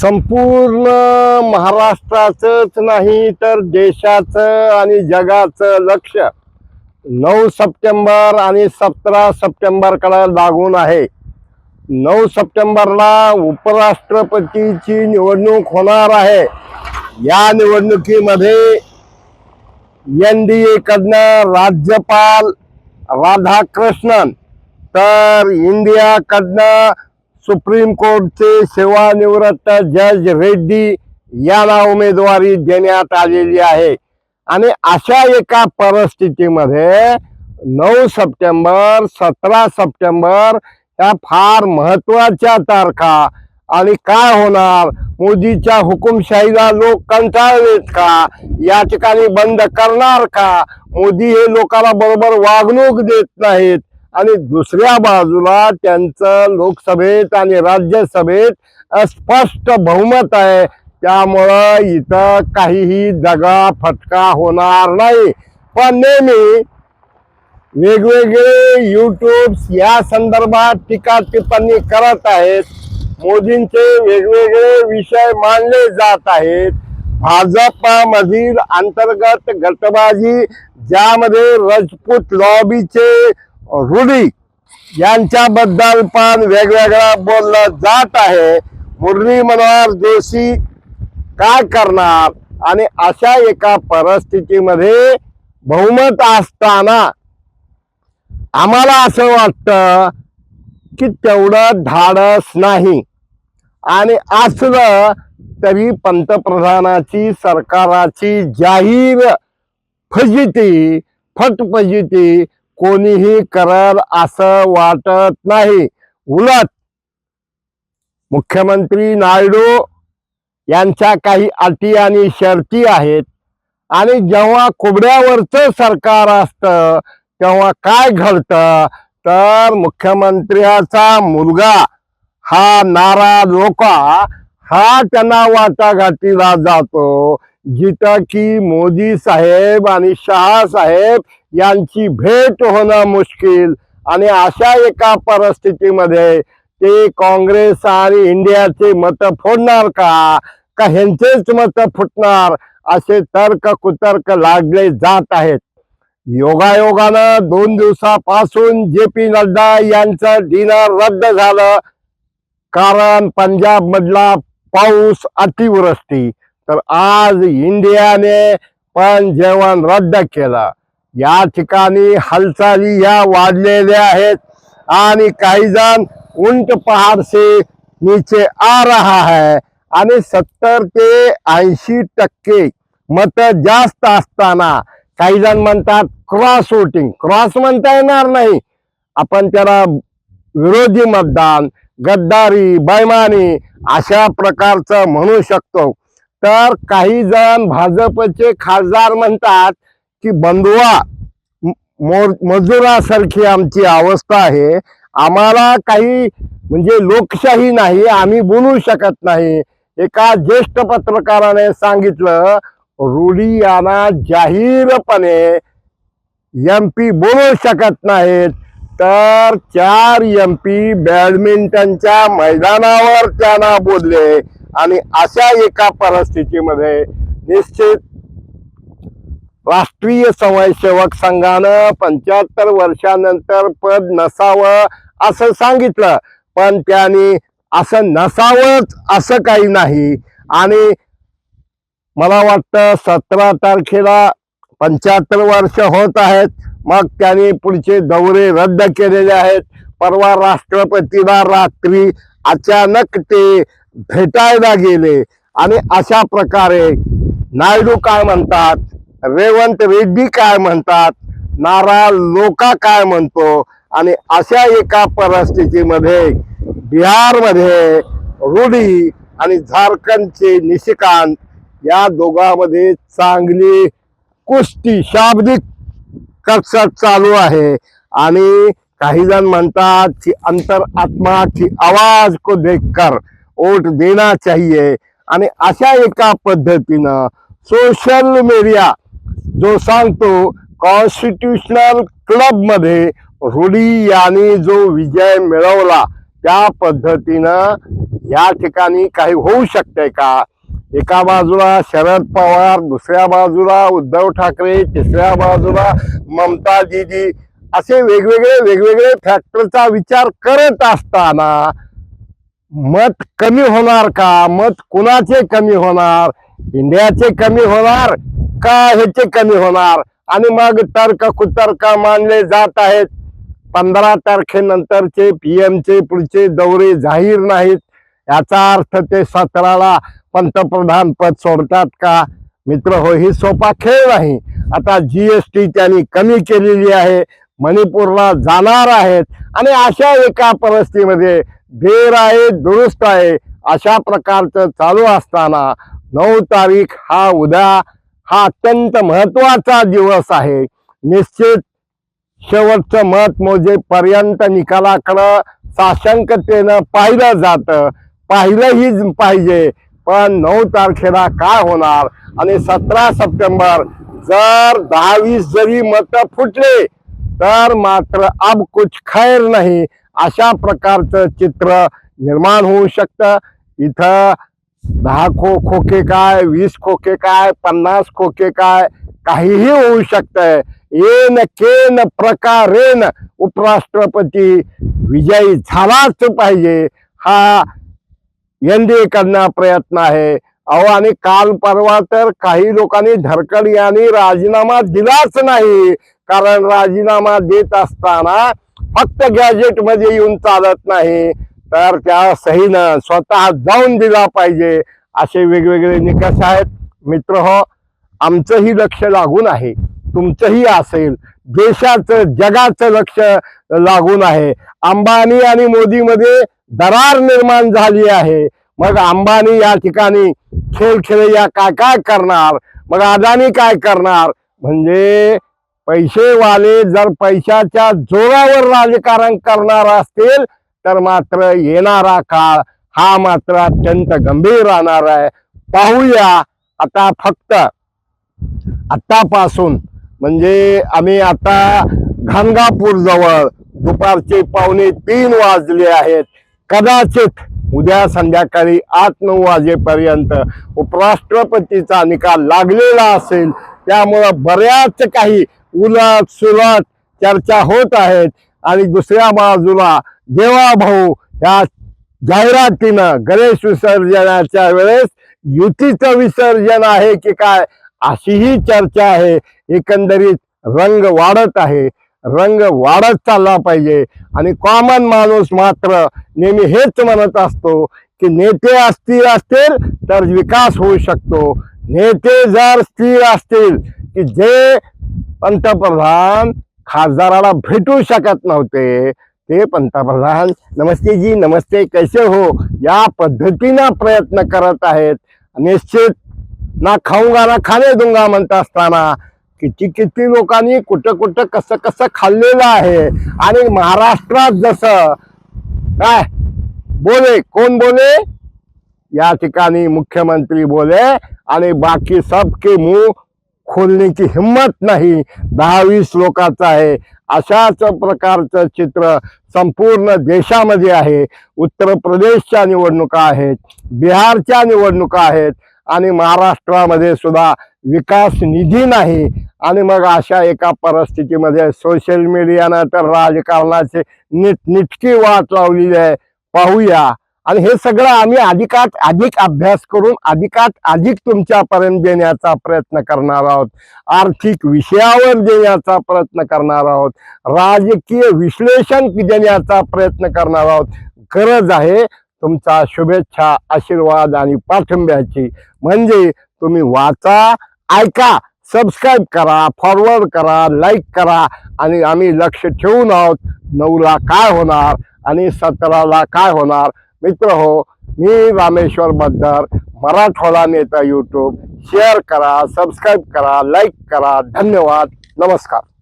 संपूर्ण महाराष्ट्राचंच नाही तर देशाचं आणि जगाचं लक्ष नऊ सप्टेंबर आणि सतरा सप्टेंबरकडे लागून आहे. नऊ सप्टेंबरला उपराष्ट्रपतीची निवडणूक होणार आहे. या निवडणुकीमध्ये एन डी एकडनं राज्यपाल राधाकृष्णन तर इंडियाकडनं सुप्रीम कोर्टचे सेवानिवृत्त जज रेड्डी याला उमेदवारी देण्यात आलेली आहे. आणि अशा एका परिस्थितीमध्ये नऊ सप्टेंबर सतरा सप्टेंबर या फार महत्त्वाच्या तारखा आणि काय होणार? मोदीच्या हुकुमशाहीला लोक कंटाळलेत का? या ठिकाणी बंद करणार का? मोदी हे लोकांना बरोबर वागणूक देत नाहीत. आणि दुसऱ्या बाजूला त्यांचं लोकसभेत आणि राज्यसभेत स्पष्ट बहुमत आहे. त्यामुळं इथं काहीही दगा फटका होणार नाही. पण नेहमी वेगवेगळे यूट्यूब्स या संदर्भात टीका टिप्पणी करत आहेत. मोदींचे वेगवेगळे विषय मानले जात आहेत. भाजपामधील अंतर्गत गटबाजी ज्यामध्ये राजपूत लॉबीचे रुडी यांच्याबद्दल पण वेगवेगळं बोललं जात आहे. मुरली मनोहर जोशी काय करणार? आणि अशा एका परिस्थितीमध्ये बहुमत असताना आम्हाला असं वाटतं की तेवढं धाडस नाही. आणि असलं तरी पंतप्रधानाची सरकाराची जाहीर फजिती फटफजिती कोणीही करल असं वाटत नाही. उलट मुख्यमंत्री नायडू यांच्या काही अटी आणि शर्ती आहेत आणि जेव्हा कुबड्यावरचं सरकार असतं तेव्हा काय घडतं? तर मुख्यमंत्र्याचा मुलगा हा नारा लोका हा त्यांना वाटाघाटीला जातो. जिथं की मोदी साहेब आणि शहा साहेब यांची भेट होणं मुश्किल. आणि अशा एका परिस्थितीमध्ये ते काँग्रेस आणि इंडियाचे मत फोडणार का? का ह्यांचेच मत फुटणार? असे तर्क कुतर्क लागले जात आहेत. योगायोगानं दोन दिवसापासून जे पी नड्डा यांचं डिनर रद्द झालं. कारण पंजाब मधला पाऊस अतिवृष्टी. तर आज इंडियाने पण जेवण रद्द केलं. या ठिकाणी हालचाली या वाढलेल्या आहेत आणि काही जण उंट पहाड से नीचे आ रहा है आणि सत्तर ते ऐंशी टक्के मत जास्त असताना काही जण म्हणतात क्रॉस वोटिंग. क्रॉस म्हणता येणार नाही. आपण त्याला विरोधी मतदान गद्दारी बैमानी अशा प्रकारचं म्हणू शकतो. तर काही जण भाजपचे खासदार म्हणतात की बंधुआ मजुरासारखी आमची अवस्था आहे. आम्हाला काही म्हणजे लोकशाही नाही आम्ही बोलू शकत नाही. एका ज्येष्ठ पत्रकाराने सांगितलं रुडी यांना जाहीरपणे एम पी बोलू शकत नाहीत. तर चार एम पी बॅडमिंटनच्या मैदानावर त्यांना बोलले. आणि अशा एका परिस्थितीमध्ये निश्चित राष्ट्रीय स्वयंसेवक संघानं पंच्याहत्तर वर्षानंतर पद नसावं असं सांगितलं. पण त्यांनी असं नसावंच असं काही नाही. आणि मला वाटतं सतरा तारखेला पंच्याहत्तर वर्ष होत आहेत. मग त्यांनी पुढचे दौरे रद्द केलेले आहेत. परवा राष्ट्रपतीला रात्री अचानक ते भेटायला गेले. आणि अशा प्रकारे नायडू काय म्हणतात? रेवंत रेड्डी काय म्हणतात? नारा लोका काय म्हणतो? आणि अशा एका परिस्थितीमध्ये बिहारमध्ये रुडी आणि झारखंडचे निशिकांत या दोघांमध्ये चांगली कुस्ती शाब्दिक कक्षात चालू आहे. आणि काही जण म्हणतात की अंतर आत्माची आवाज को देखकर वोट देना चाहिए. आणि अशा एका पद्धतीनं सोशल मीडिया जो सांगतो कॉन्स्टिट्युशनल क्लबमध्ये रुडी यांनी जो विजय मिळवला त्या पद्धतीनं या ठिकाणी काही होऊ शकते का? एका बाजूला शरद पवार दुसऱ्या बाजूला उद्धव ठाकरे तिसऱ्या बाजूला ममता असे वेगवेगळे वेगवेगळे फॅक्टरचा विचार करत असताना मत कमी होणार का? मत कुणाचे कमी होणार? इंडियाचे कमी होणार का ह्याचे कमी होणार? आणि मग तर्क कुतर्क मानले जात आहेत. पंधरा तारखेनंतरचे पीएमचे पुढचे दौरे जाहीर नाहीत. याचा अर्थ ते सतराला पंतप्रधान पद सोडतात का? मित्र हो ही सोपा खेळ नाही. आता जीएसटी त्यांनी कमी केलेली आहे. मणिपूरला जाणार आहेत. आणि अशा एका परिस्थितीमध्ये देर आहे दुरुस्त आहे अशा प्रकारचं चालू असताना नऊ तारीख हा उद्या हा अत्यंत महत्त्वाचा दिवस आहे. निश्चित शेवटचं मत मोजेपर्यंत निकालाकडं साशंकतेनं पाहिलं जातं. पाहिलंही पाहिजे पण नऊ तारखेला काय होणार? आणि सतरा सप्टेंबर जर दहावीस जरी मत फुटले तर मात्र अब कुछ खैर नाही. अशा प्रकारचं चित्र निर्माण होऊ शकतं. इथं दहा खो खोके काय वीस खोके काय पन्नास खोके काय काहीही होऊ शकतंय. येन केन प्रकारेन उपराष्ट्रपती विजयी झालाच पाहिजे. हा एनडीए कडनं प्रयत्न आहे. अहो आणि काल परवा तर काही लोकांनी धरकड यांनी राजीनामा दिलाच नाही. कारण राजीनामा देत असताना फक्त गॅजेटमध्ये येऊन चालत नाही. तर त्या सहीनं स्वतः जाऊन दिला पाहिजे. असे वेगवेगळे निकष आहेत. मित्र हो आमचंही लक्ष लागून आहे. तुमचंही असेल. देशाचं जगाचं लक्ष लागून आहे. अंबानी आणि मोदीमध्ये दरार निर्माण झाली आहे. मग अंबानी या ठिकाणी खेळ या काय काय करणार? मग अदानी काय करणार? म्हणजे पैसेवाले जर पैशाच्या जोरावर राजकारण करणार असतील तर मात्र येणारा काळ हा मात्र अत्यंत गंभीर राहणार आहे. पाहूया आता फक्त आतापासून म्हणजे आम्ही आता घनगापूर जवळ दुपारचे पावणे तीन वाजले आहेत. कदाचित उद्या संध्याकाळी आठ नऊ वाजेपर्यंत उपराष्ट्रपतीचा निकाल लागलेला असेल त्यामुळं बऱ्याच काही उलट सुलट चर्चा होत आहेत. आणि दुसऱ्या बाजूला देवाभाऊ ह्या जाहिरातीनं गणेश विसर्जनाच्या वेळेस युतीचं विसर्जन आहे की काय अशीही चर्चा आहे. एकंदरीत रंग वाढत आहे. रंग वाढत चालला पाहिजे. आणि कॉमन माणूस मात्र नेहमी हेच म्हणत असतो की नेते अस्थिर असतील तर विकास होऊ शकतो. नेते जर स्थिर असतील की जे पंतप्रधान खासदाराला भेटू शकत नव्हते ते पंतप्रधान नमस्ते जी नमस्ते कैसे हो? या पद्धतीनं प्रयत्न करत आहेत. निश्चित ना खाऊंगा ना खाणे दुंगा म्हणत असताना किती किती लोकांनी कुठं कुठं कसं कसं खाल्लेलं आहे. आणि महाराष्ट्रात जसं काय? बोले कोण बोले? या ठिकाणी मुख्यमंत्री बोले आणि बाकी सबके मुंह खोलण्याची हिंमत नाही दहावीस लोकांचं आहे. अशाच प्रकारचं चित्र संपूर्ण देशामध्ये आहे. उत्तर प्रदेशच्या निवडणुका आहेत बिहारच्या निवडणुका आहेत आणि महाराष्ट्रामध्ये सुद्धा विकास निधी नाही. आणि मग अशा एका परिस्थितीमध्ये सोशल मीडियानं तर राजकारणाचे नीट नितकी वाट लावलेली आहे. पाहूया. आणि हे सगळं आम्ही अधिकात अधिक अभ्यास करून अधिकात अधिक तुमच्यापर्यंत देण्याचा प्रयत्न करणार आहोत. आर्थिक विषयावर देण्याचा प्रयत्न करणार आहोत. राजकीय विश्लेषण देण्याचा प्रयत्न करणार आहोत. गरज आहे तुमचा शुभेच्छा आशीर्वाद आणि पाठिंब्याची. म्हणजे तुम्ही वाचा ऐका सबस्क्राईब करा फॉरवर्ड करा लाईक करा आणि आम्ही लक्ष ठेवून आहोत. नऊला काय होणार आणि सतराला काय होणार मित्र हो मी रामेश्वर बद्दर मराठवाडा नेता यूट्यूब शेअर करा सबस्क्राईब करा लाईक करा. धन्यवाद. नमस्कार.